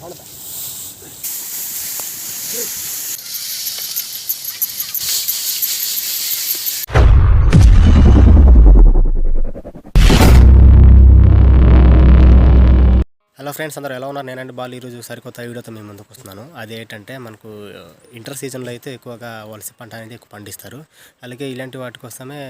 Hello friends అందరూ ఎలా ఉన్నారు? నేనండి బాల్. ఈరోజు సరికొత్త వీడియోతో మేము ముందుకు వస్తున్నాను. అది ఏంటంటే మనకు ఇంటర్ సీజన్లో అయితే ఎక్కువగా వలస పంట అనేది ఎక్కువ పండిస్తారు. అలాగే ఇలాంటి వాటి కోసమే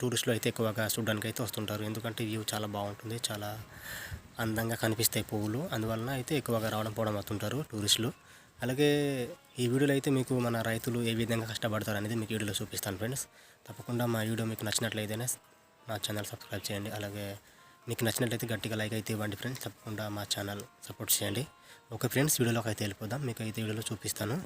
టూరిస్టులు అయితే ఎక్కువగా చూడడానికి అయితే వస్తుంటారు. ఎందుకంటే వ్యూ చాలా బాగుంటుంది. చాలా అందంగా కనిపిస్తాయి పువ్వులు. అందువలన అయితే ఎక్కువగా రావడం పోవడం అవుతుంటారు టూరిస్టులు. అలాగే ఈ వీడియోలో అయితే మీకు మన రైతులు ఏ విధంగా కష్టపడతారు అనేది మీకు వీడియోలో చూపిస్తాను ఫ్రెండ్స్. తప్పకుండా మా వీడియో మీకు నచ్చినట్లయితేనే మా ఛానల్ సబ్స్క్రైబ్ చేయండి. అలాగే మీకు నచ్చినట్లయితే గట్టిగా లైక్ అయితే ఇవ్వండి ఫ్రెండ్స్. తప్పకుండా మా ఛానల్ సపోర్ట్ చేయండి. ఓకే ఫ్రెండ్స్ వీడియోలోకి అయితే వెళ్ళిపోదాం. మీకు అయితే వీడియోలో చూపిస్తాను.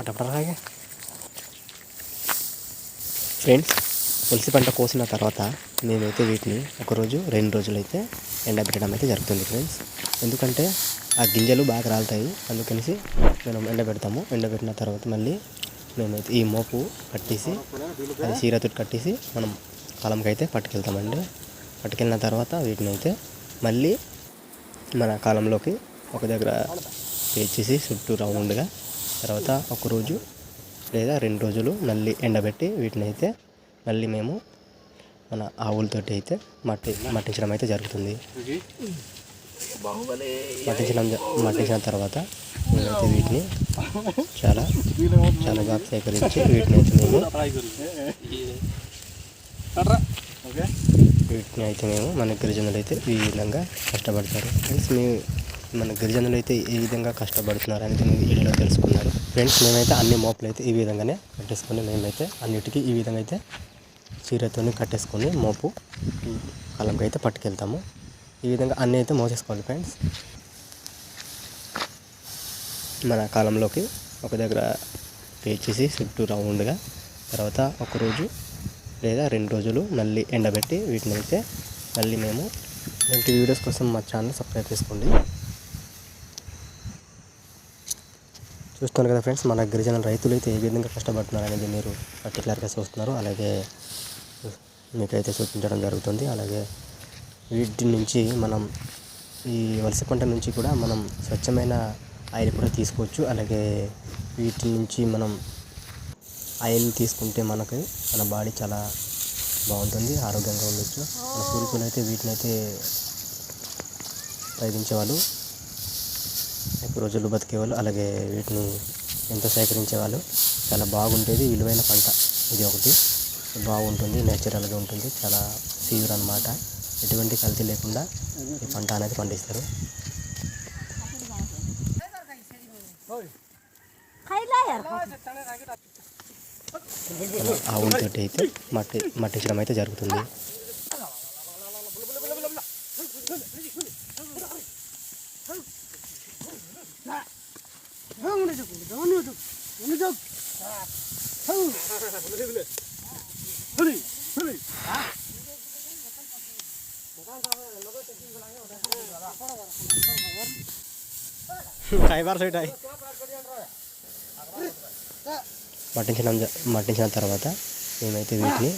అటపడరాగే. ఫ్రెండ్స్ తులసి పంట కోసిన తర్వాత మేమైతే వీటిని ఒకరోజు రెండు రోజులు అయితే ఎండబెట్టడం అయితే జరుగుతుంది ఫ్రెండ్స్ ఎందుకంటే ఆ గింజలు బాగా రాలుతాయి. అందుకనేసి మనం ఎండబెడతాము. ఎండబెట్టిన తర్వాత మళ్ళీ మేమైతే ఈ మోపు కట్టేసి అది చీరతో కట్టేసి మనం కాలంకి అయితే పట్టుకెళ్తామండి. పట్టుకెళ్ళిన తర్వాత వీటిని అయితే మళ్ళీ మన కాలంలోకి ఒక దగ్గర పేర్చేసి చుట్టూ రౌండ్గా తర్వాత ఒక రోజు లేదా రెండు రోజులు మళ్ళీ ఎండబెట్టి వీటిని అయితే మళ్ళీ మేము మన ఆవులతోటి అయితే మట్టి మట్టించడం అయితే జరుగుతుంది. మట్టించడం మట్టించిన తర్వాత మేమైతే వీటిని చాలా చాలా బాగా సేకరించి వీటిని అయితే మేము వీటిని అయితే మేము మన గిరిజనులు అయితే ఈ విధంగా కష్టపడతారు. ఫ్రెండ్స్ మీ మన గిరిజనులు అయితే ఏ విధంగా కష్టపడుతున్నారు అనేది మీరు వీడియోలో తెలుసుకున్నారు. ఫ్రెండ్స్ మేమైతే అన్ని మోపులు అయితే ఈ విధంగానే కట్టేసుకొని మేమైతే అన్నిటికీ ఈ విధంగా అయితే చీరతో కట్టేసుకొని మోపు కాలంకి అయితే పట్టుకెళ్తాము. ఈ విధంగా అన్నీ అయితే మోసేసుకోవాలి ఫ్రెండ్స్ మన కాలంలోకి ఒక దగ్గర పేర్చేసి చుట్టూ రౌండ్గా తర్వాత ఒకరోజు లేదా రెండు రోజులు మళ్ళీ ఎండబెట్టి వీటిని అయితే మళ్ళీ మేము ఇలాంటి వీడియోస్ కోసం మా ఛానల్ సబ్స్క్రైబ్ చేసుకోండి. చూస్తున్నారు కదా ఫ్రెండ్స్ మన గిరిజన రైతులు అయితే ఏ విధంగా కష్టపడుతున్నారు అనేది మీరు పర్టికులర్గా చూస్తున్నారు. అలాగే మీకైతే చూపించడం జరుగుతుంది. అలాగే వీటి నుంచి మనం ఈ వలస పంట నుంచి కూడా మనం స్వచ్ఛమైన ఆయిల్ కూడా తీసుకోవచ్చు. అలాగే వీటి నుంచి మనం ఆయిల్ తీసుకుంటే మనకి మన బాడీ చాలా బాగుంటుంది ఆరోగ్యంగా ఉండొచ్చు. మన పూర్వీకులు అయితే వీటిని అయితే ప్రయోగించేవాళ్ళు. రోజులు బతికేవాళ్ళు. అలాగే వీటిని ఎంతో సేకరించేవాళ్ళు. చాలా బాగుండేది. విలువైన పంట ఇది ఒకటి. బాగుంటుంది. నేచురల్గా ఉంటుంది. చాలా సీవర్ అనమాట ఎటువంటి కల్తీ లేకుండా ఈ పంట అనేది పండిస్తారు. ఆవులతోటి అయితే మట్టి మట్టించడం అయితే జరుగుతుంది. మట్టించడం జ- మట్టించిన తర్వాత మేమైతే వీటిని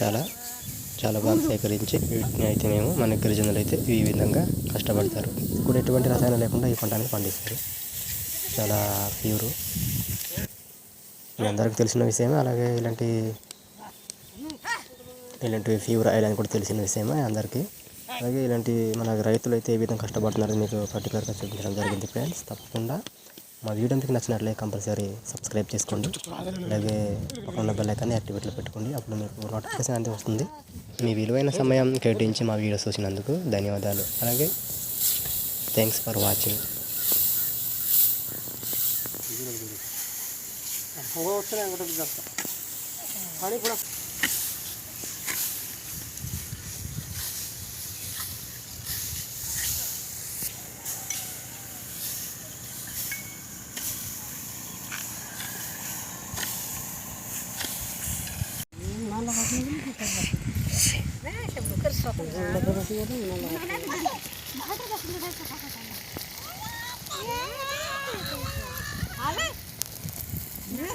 చాలా చాలా బాగా సేకరించి వీటిని అయితే మేము మన గిరిజనులు అయితే ఈ విధంగా కష్టపడతారు. ఇప్పుడు ఎటువంటి రసాయనం లేకుండా ఈ పంటని పండిస్తారు. చాలా ప్యూరు. మీ అందరికీ తెలిసిన విషయమే అలాగే ఇలాంటి ఇలాంటి ఫీవర్ ఆయిల్ అని కూడా తెలిసిన విషయమే అందరికీ. అలాగే ఇలాంటి మన రైతులు అయితే ఏ విధంగా కష్టపడుతున్నారో మీకు పర్టికులర్గా చూపించడం జరిగింది ఫ్రెండ్స్ తప్పకుండా మా వీడియో మీకు నచ్చినట్లే కంపల్సరీ సబ్స్క్రైబ్ చేసుకోండి. అలాగే పక్కన బెల్ ఐకాన్ని యాక్టివేట్లో పెట్టుకోండి. అప్పుడు మీకు నోటిఫికేషన్ అంతే వస్తుంది. మీ విలువైన సమయం కేటాయించి మా వీడియోస్ చూసినందుకు ధన్యవాదాలు. అలాగే థ్యాంక్స్ ఫర్ వాచింగ్ ಹೋಗೋ ಹೊತ್ತಿನ ಅಂಗಡಿ ಬಿದ್ದಪ್ಪ ಹಣಿ ಕೂಡ Hadi.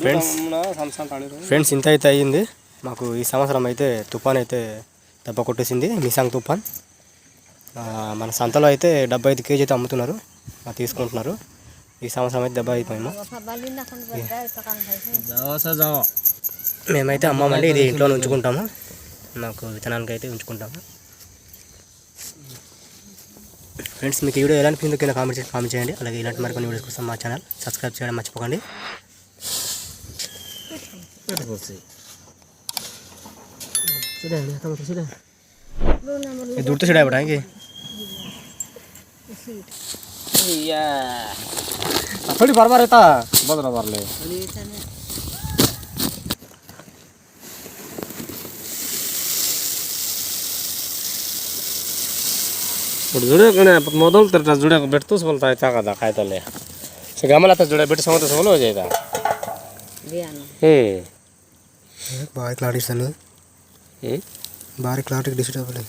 ఫ్రెండ్స్ ఫ్రెండ్స్ ఇంత అయితే అయ్యింది మాకు ఈ సంవత్సరం అయితే తుఫాన్ అయితే దెబ్బ కొట్టేసింది మిసాంగ్ తుఫాన్ మన సంతలో అయితే డెబ్బై ఐదు కేజీ అయితే అమ్ముతున్నారు తీసుకుంటున్నారు ఈ సంవత్సరం అయితే దెబ్బ అయిపోయింది మేమైతే అమ్మామండి ఇది ఇంట్లో ఉంచుకుంటాము మాకు విత్తనానికి అయితే ఉంచుకుంటాము ఫ్రెండ్స్ మీకు ఈ వీడియో ఎలా అనిపించిందో కింద కామెంట్ చేసి కామెంట్ చేయండి అలాగే ఇలాంటి మరికొన్ని వీడియోస్ కోసం మా ఛానల్ సబ్స్క్రైబ్ చేయడం మర్చిపోకండి దూరతో చూడ ఇవ్వడానికి थोड़ी बार बार येता बदला बारले जुड़े ఇప్పుడు జుడే మొదలు తిరట జుడే పెడుతూ సోలుతాయి తాగదా కాయతలే సో గమలత జుడే పెట్టి సంగత సోలు చేయదా? బాగా క్లారిటీ బాగా క్లారిటీ డిస్టర్బ్ లేదు